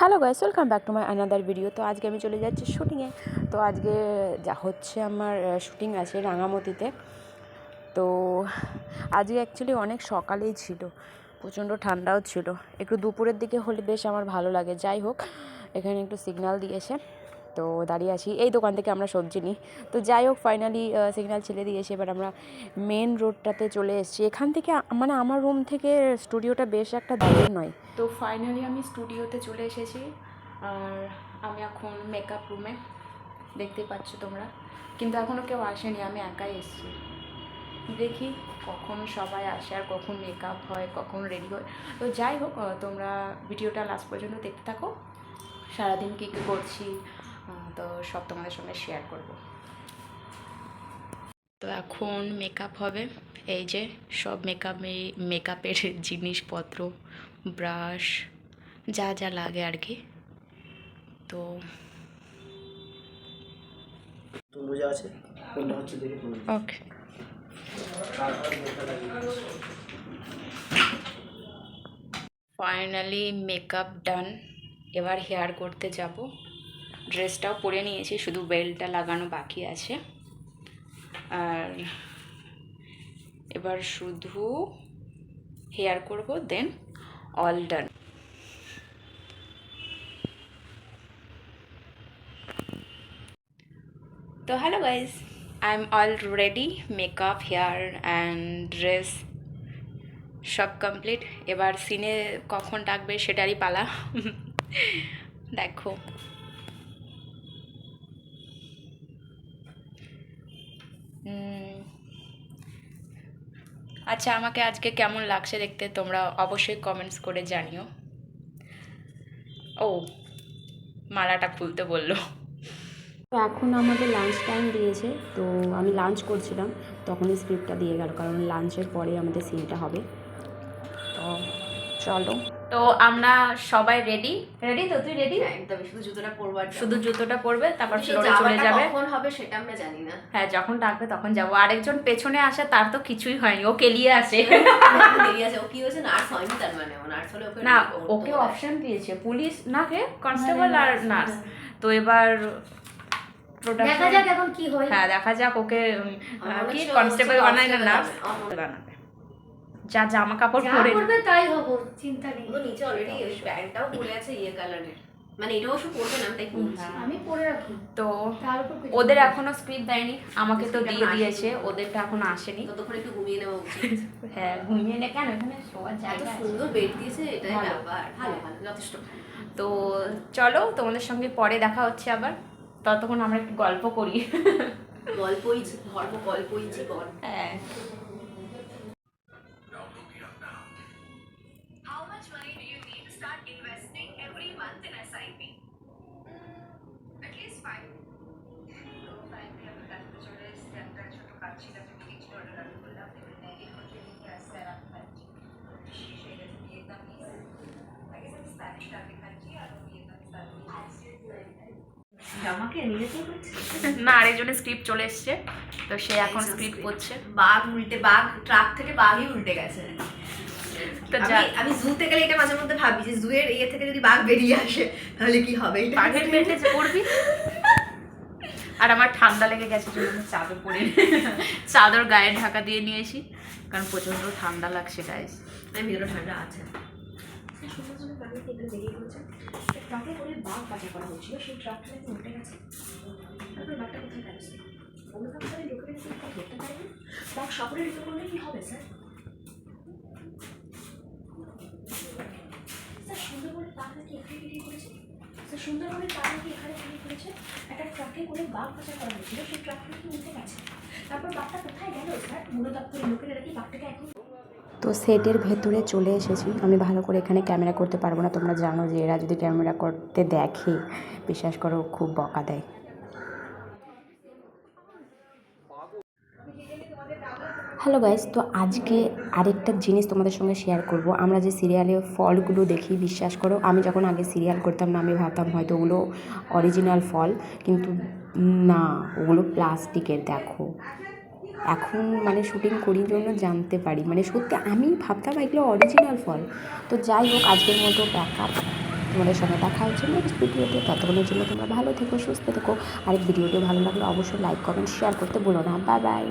Hello guys welcome back to my another video তো আজকে আমি চলে যাচ্ছি শ্যুটিংয়ে তো আজকে যা হচ্ছে আমার শ্যুটিং আছে রাঙামতিতে তো আজকে অ্যাকচুয়ালি অনেক সকালেই ছিল। প্রচণ্ড ঠান্ডাও ছিল। একটু দুপুরের দিকে হলে বেশ আমার ভালো লাগে। যাই হোক, এখানে একটু সিগনাল দিয়েছে। তো দাঁড়িয়ে আছি। এই দোকান থেকে আমরা সবজি নিই। তো যাই হোক ফাইনালি সিগন্যাল ছেড়ে দিয়েছে এবার আমরা মেন রোডটাতে চলে এসেছি। এখান থেকে মানে আমার রুম থেকে স্টুডিওটা বেশ একটা দূরে নয়। তো ফাইনালি আমি স্টুডিওতে চলে এসেছি। আর আমি এখন মেকআপ রুমে দেখতে পাচ্ছ তোমরা। কিন্তু এখনও কেউ আসেনি, আমি একাই এসেছি। দেখি কখন সবাই আসে আর কখন মেকআপ হয়, কখন রেডি হয়। তো যাই হোক তোমরা ভিডিওটা লাস্ট পর্যন্ত দেখতে থাকো। সারাদিন কী কী করছি তো সব তোমাদের সঙ্গে শেয়ার করব। তো এখন মেকআপ হবে। এই যে সব মেকআপে মেকআপের জিনিসপত্র ব্রাশ যা যা লাগে আর কি। তো আছে কোনটা হচ্ছে ওকে ফাইনালি মেকআপ ডান এবার হেয়ার করতে যাব। ড্রেসটাও পরে নিয়েছি, শুধু বেল্টটা লাগানো বাকি আছে। আর এবার শুধু হেয়ার করব দেন অল ডান তো hello guys I am all ready makeup hair and dress সব কমপ্লিট এবার সিনে কখন ডাকবে সেটারই পালা। দেখো। আচ্ছা আমাকে আজকে কেমন লাগছে দেখতে? তোমরা অবশ্যই কমেন্টস করে জানিও। ও, মালাটা খুলতে বলল। তো এখন আমাদের লাঞ্চ টাইম দিয়েছে, তো আমি লাঞ্চ করছিলাম, তখনই স্ক্রিপ্টটা দিয়ে গেল, কারণ লাঞ্চের পরে আমাদের সিনটা হবে। তো চলো। তো আমরা সবাই রেডি রেডি তো? তুই রেডি হ্যাঁ, একদমই। শুধু জুতোটা পরবার জন্য। শুধু জুতোটা পরবে তারপর ফ্লোরে চলে যাবে। কখন হবে সেটা আমরা জানি না। হ্যাঁ যখন ডাকবে তখন যাব। আরেকজন পেছনে আসে তার তো কিছুই হয়নি। ও কেলিয়ে আসে। দেরি আছে ও কি হয়েছে? নার্স হয়নি তার মানে। ও নার্স হলে ওকে না ওকে অপশন দিয়েছে। পুলিশ? না কে? কনস্টেবল আর নার্স তো এবার দেখা যাক এখন কি হয়। হ্যাঁ দেখা যাক ওকে কি কনস্টেবল বানায় না নার্স বানাবে। যা জামা কাপড় পরে করবে তাই হব চিন্তা নেই। ও নিচে অলরেডি ওই প্যান্টটাও পরে আছে ইয়ে কালারের মানে এটা অবশ্য পরবে না তাই। আমি পরে রাখি। তো তার উপর ওদের এখনও স্ক্রিপ্ট দেয়নি আমাকে তো দিয়ে দিয়েছে। ওদেরটা এখনও আসেনি। ততক্ষণ একটু ঘুমিয়ে নেওয়া উচিত। হ্যাঁ ঘুমিয়ে নে কেন? এখানে এত জায়গা। সুন্দর বেড দিয়েছে এটাই ভালো। ব্যাপার। ভালো ভালো যথেষ্ট তো চলো তোমাদের সঙ্গে পরে দেখা হচ্ছে আবার। ততক্ষণ আমরা একটু গল্প করি। গল্পই ধর্ম গল্পই জীবন। হ্যাঁ। ছোট কাজ ছিল অর্ডার আমি করলাম এই হচ্ছে লিখে আসছে আর আমি খাচ্ছি শেষ হয়ে গেছে ভিয়েতনামিজ আগে আমি স্প্যানিশ রাতে খাচ্ছি আর ভিয়েতনামিজ জামাকে নিজেকেই করছে না আরেকজনের স্ক্রিপ্ট চলে এসছে তো সে এখন স্ক্রিপ্ট করছে। বাঘ উল্টে বাঘ ট্রাক থেকে বাঘই উল্টে গেছে। তো আমি জুতে গেলে এটা মাঝে মধ্যে ভাবি যে জুয়ের ইয়ে থেকে যদি বাঘ বেরিয়ে আসে তাহলে কি হবে? এটা বাঘের পেটে যে পড়বি। আর আমার ঠান্ডা লেগে গেছে জন্য আমি চাদর পরে চাদর গায়ে ঢাকা দিয়ে নিয়েছি কারণ প্রচণ্ড ঠান্ডা লাগছে গায়ে আমি ভিতরে ঠান্ডা আছে। ট্রাকে করে বাঘ পাচার করা হয়েছিল সেই ট্রাকটা নাকি উল্টে গেছে। তারপর বাঘটা কোথায় গেছে লোকেরা কি এটা ধরতে পারেনি। বাঘ সকলে ঋতু করলে কি হবে স্যার সুন্দরবনের বাঘ নাকি এখানে বিক্রি করেছে করেছে। একটা ট্রাকে করে বাঘ করা হয়েছিল। সেই ট্রাকটা কি গেছে। তারপর বাঘটা কোথায় গেল? স্যার লোকেরা বাঘটাকে এখন তো সেটের ভেতরে চলে এসেছি। আমি ভালো করে এখানে ক্যামেরা করতে পারব না। তোমরা জানো যে এরা যদি ক্যামেরা করতে দেখে, বিশ্বাস করো, খুব বকা দেয়। হ্যালো গাইস, তো আজকে আরেকটা জিনিস তোমাদের সঙ্গে শেয়ার করব। আমরা যে সিরিয়ালে ফলগুলো দেখি, বিশ্বাস করো, আমি যখন আগে সিরিয়াল করতাম না, আমি ভাবতাম হয়তো ওগুলো অরিজিনাল ফল, কিন্তু না, ওগুলো প্লাস্টিকের দেখো। এখন মানে শুটিং করি জন্য জানতে পারি। মানে সত্যি, আমি ভাবতাম এগুলো অরিজিনাল ফল। তো যাই হোক, আজকের মতো ব্যাকআপ তোমাদের সঙ্গে দেখা হচ্ছে নেক্সট ভিডিওতে ততক্ষণের জন্য তোমরা ভালো থেকো, সুস্থ থেকো। আর ভিডিওটি ভালো লাগলে অবশ্যই লাইক কমেন্ট শেয়ার করতে ভুলো না। Bye bye